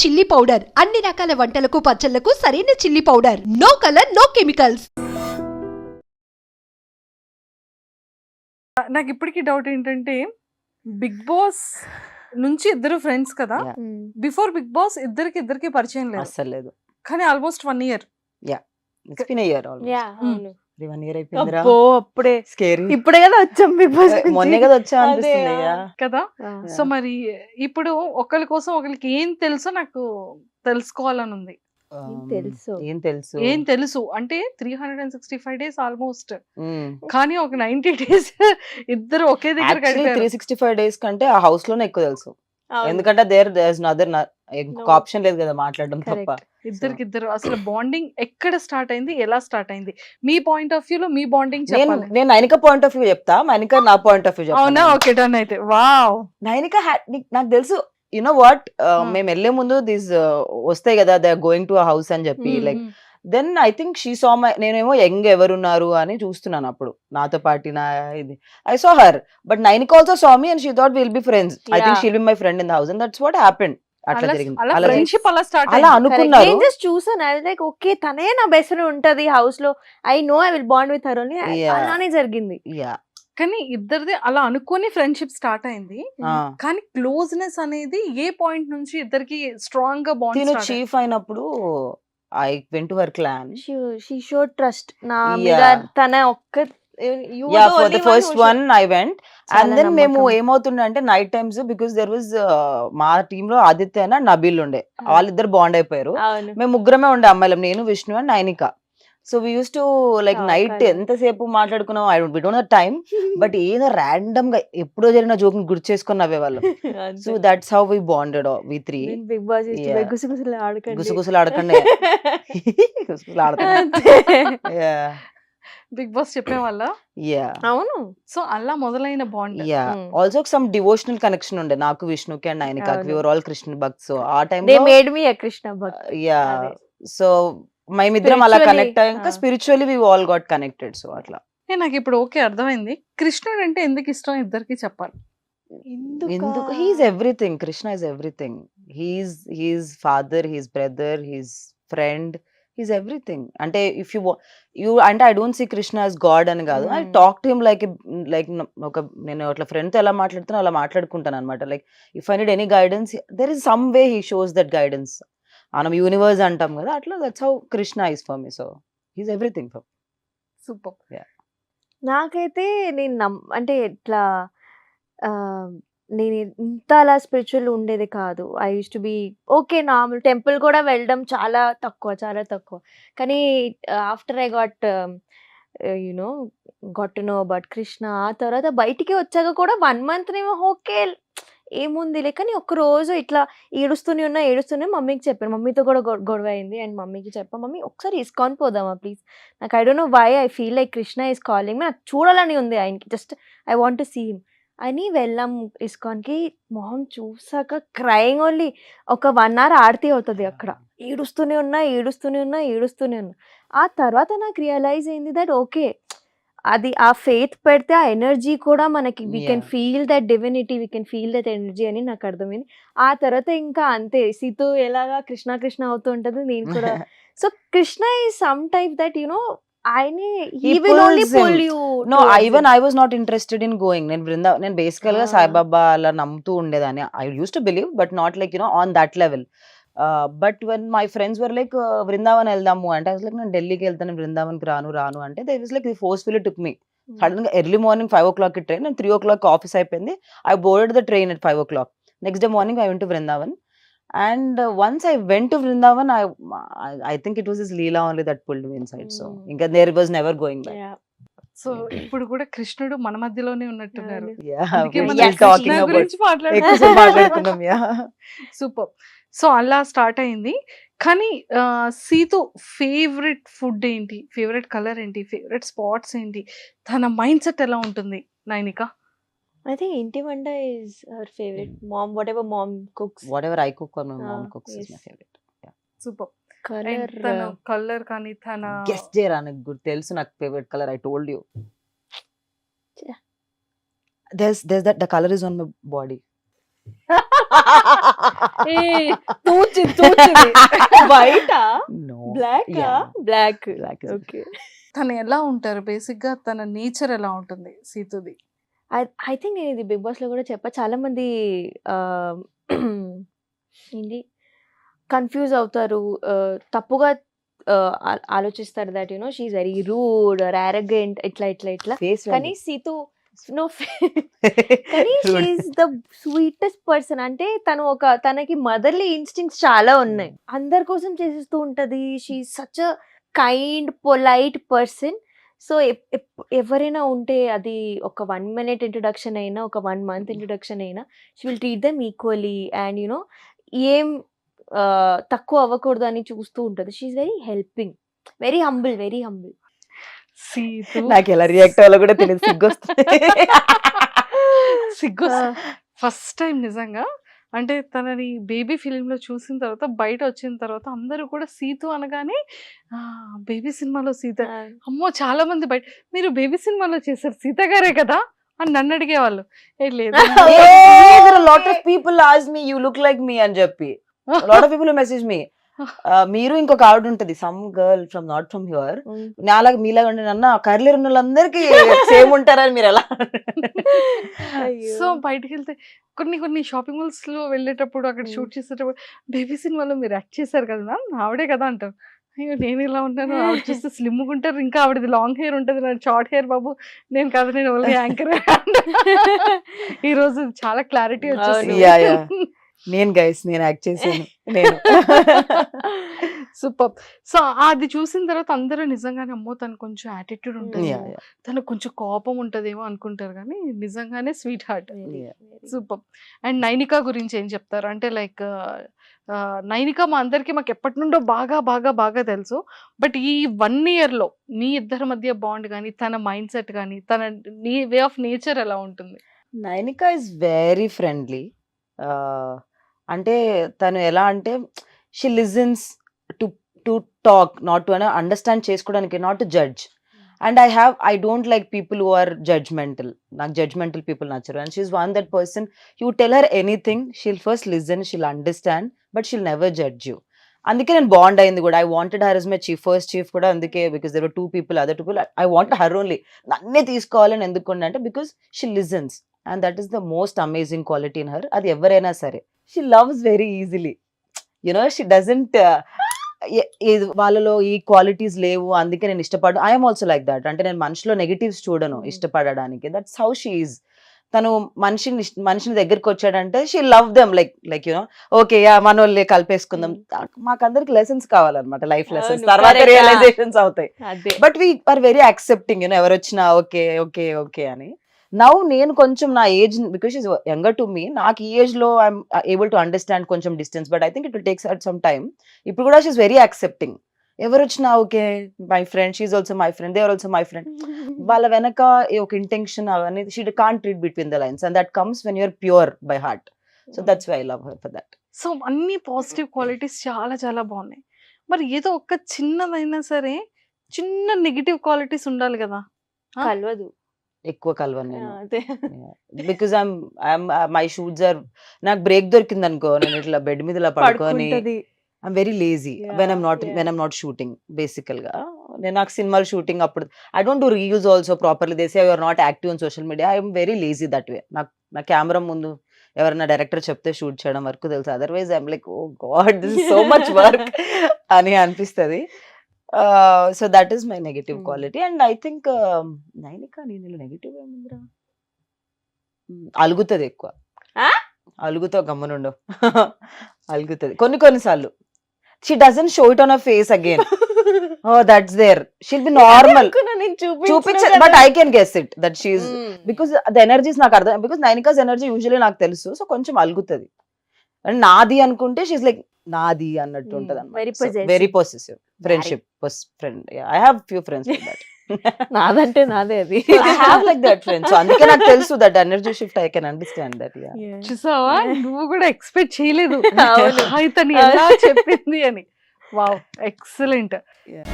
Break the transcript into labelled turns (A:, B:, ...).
A: Chilli powder. అన్ని రకాల వంటలకు పచ్చళ్ళకు సరైన chilli powder. No colour no chemicals.
B: నాకు ఇప్పటికీ డౌట్ ఏంటంటే బిగ్ బాస్ నుంచి ఇద్దరు ఫ్రెండ్స్ కదా. బిఫోర్ బిగ్ బాస్ ఇద్దరికి ఇద్దరికి పరిచయం లేదు.
C: అస్సలు లేదు.
B: కానీ almost one year
C: been year
D: అవును
C: వన్ ఇయర్ అయిపోయిందిరా
D: అబ్బో అప్పుడే
C: స్కేరీ
D: ఇప్పుడే కదా వచ్చాం బిగ్ బాస్
C: మొన్నే కదా వచ్చా అనిపిస్తుంది.
B: కదా. సో మరి ఇప్పుడు ఒకరి కోసం ఒకరికి ఏం తెలుసో నాకు తెలుసుకోవాలని ఉంది
D: తెలుసు.
C: ఏం తెలుసు
B: ఏం తెలుసు అంటే three hundred and sixty five days almost. కానీ ఒక నైన్టీ డేస్ ఇద్దరు ఒకే దగ్గర
C: త్రీ సిక్స్టీ ఫైవ్ డేస్ కంటే ఆ హౌస్లోనే ఎక్కువ తెలుసు. ఎందుకంటే దేర్ దేర్ అదర్ ఇంకొక. ఆప్షన్ లేదు కదా మాట్లాడడం తప్ప.
B: ఇద్దరికి ఇద్దరు అసలు బాండింగ్ ఎక్కడ స్టార్ట్ అయింది ఎలా స్టార్ట్ అయింది? మీ పాయింట్ ఆఫ్ వ్యూ లో మీ బాండింగ్
C: నేను నైనిక పాయింట్ ఆఫ్ వ్యూ చెప్తా నైనిక నా పాయింట్ ఆఫ్ వ్యూ
B: అవునా? ఓకే డన్ అయితే. వావ్
C: నైనిక నీకు- తెలుసు యునో వాట్. మేము వెళ్ళే ముందు దీస్ వస్తాయి కదా దే గోయింగ్ టు హౌస్ అని చెప్పి like then I think she saw my నేనేమో యంగ్ ఎవరున్నారు అని చూస్తున్నాను అప్పుడు. నాతో పాటు నా ఇది. I saw her but Nainika also saw me and she thought will be friends I think. She'll be my friend in the house and that's what happened అట్లా జరిగింది.
B: అలా ఫ్రెండ్షిప్ అలా స్టార్ట్
C: అలా అనుకున్నారు.
D: నేను జస్ట్ చూసాను. ఐ లైక్ ఓకే తనే నా బెస్ట్ ఉంటది హౌస్లో. I know I will bond with her అని
C: Yeah.
D: అలానే జరిగింది.
C: యా
B: కానీ ఇద్దరిది అలా అనుకొని ఫ్రెండ్షిప్ స్టార్ట్ అయింది. కానీ క్లోజ్నెస్ అనేది ఏ పాయింట్ నుంచి ఇద్దరికి
C: స్ట్రాంగ్గా
B: బాండ్
C: చీఫ్ అయినప్పుడు I went to her clan
D: she show trust నా మీద. తన ఒక్క
C: yeah for the first one I went and then మేము. ఏమవుతుండే అంటే night times because there was మా టీమ్లో ఆదిత్య నబీల్ ఉండే. వాళ్ళిద్దరు బాండ్ అయిపోయారు. మేము ముగ్గురమే ఉండే అమ్మాయిలం. నేను Vishnu and Nainika. So we use to like night. ఎంతసేపు మాట్లాడుకున్నాం I we don't time but ఏదో ర్యాండమ్గా ఎప్పుడో జరిగిన జోక్ గుర్తు చేసుకుని నవ్వేవాళ్ళం so that's how we bonded we three
D: Bigg Boss
C: Yeah.
D: గుసగుసలు ఆడకండి.
C: గుసగుసలు ఆడకండి. గుసగుసలు ఆడకండి.
D: అంతే.
B: బిగ్ బాస్ చెప్పే వాళ్ళ?
C: యా
D: అవును.
B: సో అలా మొదలైన bond
C: ya. Also some devotional connection ఉండే. నాకు విష్ణుకి అండ్ ఆయనకి
D: అవును.
C: We were all Krishna bhakt so ఆ time
D: they made me Krishna bhakt
C: yeah. So మేమిద్దరం అలా కనెక్ట్ అయ్యాక. Spiritually we all got connected so అట్లా.
B: ఏ, నాకు ఇప్పుడు ఓకే అర్థమైంది. కృష్ణుడు అంటే ఎందుకు ఇష్టం? ఇద్దరికి చెప్పాలి.
C: ఎందుకు? He's everything Krishna is everything he's he's father he's brother he's friend he's everything అంటే ఇఫ్ యూ యూ అంటే I don't see Krishna as God అని కాదు. I. Talk to him like like ఒక నేను అట్లా ఫ్రెండ్తో ఎలా మాట్లాడుతున్నా అలా మాట్లాడుకుంటాను అనమాట like if I need any guidance there is some way he shows that guidance మనం యూనివర్స్ అంటాం కదా అట్లా that's how Krishna is for me so he's everything for
B: super
D: నాకైతే నేను నమ్ అంటే ఇట్లా నేను ఇంత అలా స్పిరిచువల్ ఉండేది కాదు. I use to be okay normal temple కూడా వెళ్ళడం చాలా తక్కువ చాలా తక్కువ. కానీ after I got you know got know about Krishna ఆ తర్వాత బయటికి వచ్చాక కూడా వన్ మంత్ నేమో ఓకే ఏముందిలే కానీ ఒక రోజు ఇట్లా ఏడుస్తూనే ఉన్నా ఏడుస్తూనే మమ్మీకి చెప్పాను. మమ్మీతో కూడా గొడవ అయింది. అండ్ మమ్మీకి చెప్పా మమ్మీ ఒకసారి ఇస్కాన్ పోదామా ప్లీజ్? నాకు I don't know why I feel like Krishna is calling నాకు చూడాలని ఉంది ఆయనకి just I want to see him. అని వెళ్ళాం ఇస్కాన్కి. మొహం చూసాక క్రయింగ్ ఓన్లీ ఒక వన్ అవర్ ఆడితే అవుతుంది అక్కడ. ఏడుస్తూనే ఉన్నా ఏడుస్తూనే ఉన్నా ఏడుస్తూనే ఉన్నా. ఆ తర్వాత నాకు రియలైజ్ అయింది దట్ ఓకే అది ఆ ఫెయిత్ పెడితే ఆ ఎనర్జీ కూడా మనకి we can. Feel that divinity we can feel that energy అని నాకు అర్థమైంది. ఆ తర్వాత ఇంకా అంతే సీతు ఎలాగా కృష్ణ కృష్ణ అవుతూ ఉంటుంది నేను కూడా. So Krishna is some type that you know
C: even I was not interested in going నేను బృందా నేను
D: బేసికల్గా.
C: సాయిబాబా అలా నమ్ముతూ ఉండేదాన్ని. I use to believe but not like you know on that level but when my friends were like Vrindavan వెళ్దాము అంటే అసలు నేను ఢిల్లీకి వెళ్తాను బృందావన్కి రాను రాను అంటే they was like forceful took me సడన్గా early morning five o'clock train నేను త్రీ ఓ క్లాక్ ఆఫీస్ అయిపోయింది I boarded the train at five o'clock next day morning I went to Vrindavan and once I went to Vrindavan I I think it was is leela only that pulled me inside so. ఇంకా there was never going back
B: so ఇప్పుడు కూడా కృష్ణుడు మన మధ్యలోనే ఉన్నట్టున్నారు. మనం super so అలా start అయింది. కానీ సీతు ఫేవరెట్ ఫుడ్ ఏంటి? ఫేవరెట్ కలర్ ఏంటి? ఫేవరెట్ స్పాట్స్ ఏంటి? తన మైండ్ సెట్ ఎలా ఉంటుంది నైనిక?
D: I think ఇంటి వంట is her favorite. Mom, whatever mom cooks.
C: Whatever I cook or my mom
D: Ah,
C: cooks is my
D: yes.
C: Favourite
B: super
D: Color.
B: తన
D: uh,
B: colour కానీ తన
C: గెస్ చేయరా నాకు గుర్తు? తెలుసు నాకు favourite colour I told you
D: Yeah.
C: there's there's that the color is on my body.
B: ఏ, తూచింది తూచింది
D: బయట. బ్లాక్. బ్లాక్
C: is-
D: ఓకే
B: తను ఎలా ఉంటారు? బేసిక్గా తన నేచర్ ఎలా ఉంటుంది సీతుది?
D: ఐ థింక్ ఇది బిగ్ బాస్లో కూడా చెప్పా చాలా మంది ఆ, ఏంటి? కన్ఫ్యూజ్ అవుతారు. తప్పుగా ఆలోచిస్తారు that you know she's very rude or arrogant ఇట్లా ఇట్లా ఇట్లా. కానీ. Situ no the sweetest person అంటే తను ఒక తనకి మదర్లీ ఇన్స్టింగ్స్ చాలా ఉన్నాయి. అందరి కోసం చేసేస్తూ ఉంటది. She such a kind polite person so ఎవరైనా ఉంటే అది ఒక వన్ మినిట్ ఇంట్రొడక్షన్ అయినా ఒక వన్ మంత్ ఇంట్రొడక్షన్ అయినా she will treat them equally and you know ఏం తక్కువ అవ్వకూడదు అని చూస్తూ ఉంటుంది. She's very helping very humble very humble
C: నాకు ఎలా రియాక్ట్ అవ్వాలో కూడా తెలియదు. సిగ్గొస్తుంది.
B: సిగ్గు ఫస్ట్ టైం నిజంగా. అంటే తనని బేబీ ఫిలిం లో చూసిన తర్వాత బయట వచ్చిన తర్వాత అందరూ కూడా సీతు అనగానే బేబీ సినిమాలో సీత. అమ్మో చాలా మంది బయట మీరు బేబీ సినిమాలో చేశారు సీత గారే కదా? అని నన్ను అడిగేవాళ్ళు. ఏ లేదు
C: lot of people ask me you look like me అని చెప్పి. Lot of people message me మీరు ఇంకొక ఆవిడ ఉంటది some girl from not from here నాలాగా మీలాగా ఉండే నన్న కర్లీర్ ఉన్న వాళ్ళందరికీ సేమ్ ఉంటారని మీరు ఎలా?
B: సో బయటికి వెళ్తే కొన్ని కొన్ని షాపింగ్ మాల్స్లో వెళ్ళేటప్పుడు అక్కడ. షూట్ చేసేటప్పుడు బేబీ సినిమాలో మీరు యాక్ట్ చేశారు కదా మ్యామ్ ఆవిడే కదా అంటారు అయ్యో నేను ఇలా ఉంటాను ఆవిడ చూస్తే స్లిమ్ ఉంటారు ఇంకా ఆవిడది లాంగ్ హెయిర్ ఉంటుంది నా షార్ట్ హెయిర్ బాబు. నేను కాదు నేను ఓన్లీ యాంకర్ ఈ రోజు చాలా క్లారిటీ
C: yeah. నేను గైస్ నేను యాక్ట్ చేశాను. నేను.
B: సూపర్. సో అది చూసిన తర్వాత అందరూ నిజంగానే అమ్మో తను కొంచెం యాటిట్యూడ్ ఉంటుంది. తనకు కొంచెం కోపం ఉంటదేమో అనుకుంటారు కానీ నిజంగానే sweet heart. Super. And Nainika గురించి ఏం చెప్తారు? అంటే లైక్ నైనిక మా అందరికి మాకు ఎప్పటి నుండో బాగా బాగా బాగా తెలుసు. బట్ ఈ వన్ ఇయర్లో మీ ఇద్దరి మధ్య బాండ్ కానీ తన మైండ్ సెట్ కానీ తన నీ వే ఆఫ్ నేచర్ ఎలా ఉంటుంది?
C: Nainika is very friendly. అంటే తను ఎలా అంటే she listens to to talk not to understand చేసుకోవడానికి not to judge and I have I don't like people who are judgmental నాకు judgemental people నచ్చరు. And she's one that person you tell her anything she'll first listen she'll understand but she'll never judge you అందుకే నేను bond అయింది కూడా. I wanted her is my chief first chief కూడా అందుకే because there two people other people I want her only నన్నే తీసుకోవాలని ఎందుకుండే అంటే because she listens and that is the most amazing quality in her అది ఎవరైనా సరే. She loves very easily you know she doesn't వాళ్ళలో ఈ క్వాలిటీస్ లేవు అందుకే నేను ఇష్టపడు ఐఎమ్ ఆల్సో లైక్ దట్ అంటే నేను మనిషిలో నెగిటివ్స్ చూడను
D: Mm.
C: ఇష్టపడడానికి. దట్స్ హౌ షీ ఈజ్ తను మనిషిని మనిషిని దగ్గరికి వచ్చాడంటే she love them like like you know okay ya మన వాళ్ళే కలిపేసుకుందాం. మాకందరికి లెసన్స్ కావాలన్నమాట లైఫ్ లెసన్స్ తర్వాత. రియలైజేషన్స్ అవుతాయి. But we are very accepting you know ఎవరు వచ్చినా ఓకే ఓకే ఓకే అని. నౌ నేను కొంచెం నా age because is younger to me నాకు ఈ ఏజ్లో ఐఎమ్ ఏబుల్ టు అండర్స్టాండ్ కొంచెం distance but I think it will takes at some time ఇప్పుడు కూడా షీఈ్ వెరీ యాక్సెప్టింగ్ ఎవరు వచ్చినా okay my friend she's also my friend they are also my friend వాళ్ళ వెనక ఈ ఒక ఇంటెన్షన్ అవన్నీ she can't read between the lines and that comes when you're pure by heart so that's why I love her for that
B: so అన్ని positive qualities చాలా చాలా బాగున్నాయి. మరి ఏదో ఒక్క చిన్నదైనా సరే చిన్న నెగిటివ్ క్వాలిటీస్ ఉండాలి కదా?
D: కలవదు.
C: ఎక్కువ కలవను నేను.
D: అదే.
C: I'm I'm my shoots or నాకు బ్రేక్ దొరికింది అనుకో నేను ఇట్లా బెడ్ మీద ఇలా పడుకొని
D: పడుకుంటది.
C: I'm very lazy
D: Yeah,
C: when I'm not
D: yeah.
C: When I'm not shooting బేసికల్గా నేను నాకు సినిమాలు షూటింగ్ అప్పుడు I don't do reels also properly దేసే you're not active on social media I'm very lazy that way నాకు నా కెమెరా ముందు ఎవరైనా director చెప్తే షూట్ చేయడం వరకు తెలుసు. Otherwise I'm like oh god this so much work అని అనిపిస్తుంది. So that is my negative
D: Hmm.
C: Quality and I think Nainika నేను నెగటివ్ ఏముందిరా? Hmm, అలుగుతుంది ఎక్కువ.
D: ఆ?
C: అలుగుతావు గమ్మునుండు అలుగుతుంది. కొన్ని కొన్నిసార్లు she doesn't show it on a face again oh that's there she'll be normal
D: అనుకున్నా నేను
C: చూపించ
D: చూపించను
C: but. I can guess it that she's. Because the energies నాకు అర్థం బికాస్ నైనికాస్ ఎనర్జీ యూజువల్లీ నాకు తెలుసు సో కొంచెం అలుగుతుంది. అండ్ నాది అనుకుంటే షీస్ లైక్ నాది అన్నట్టు ఉంటది
D: very possessive.
C: Very possessive friendship friend I have few friends like that
D: నాదంటే నాదే అది.
C: I have like that friends so అందుకే నాకు తెలుసు that energy shift I can understand that yeah
B: చూసావా? నువ్వు కూడా ఎక్స్పెక్ట్ చేయలేదు.
D: అవును.
B: ఇతను ఎలా చెప్పింది అని. Wow excellent
C: Yeah.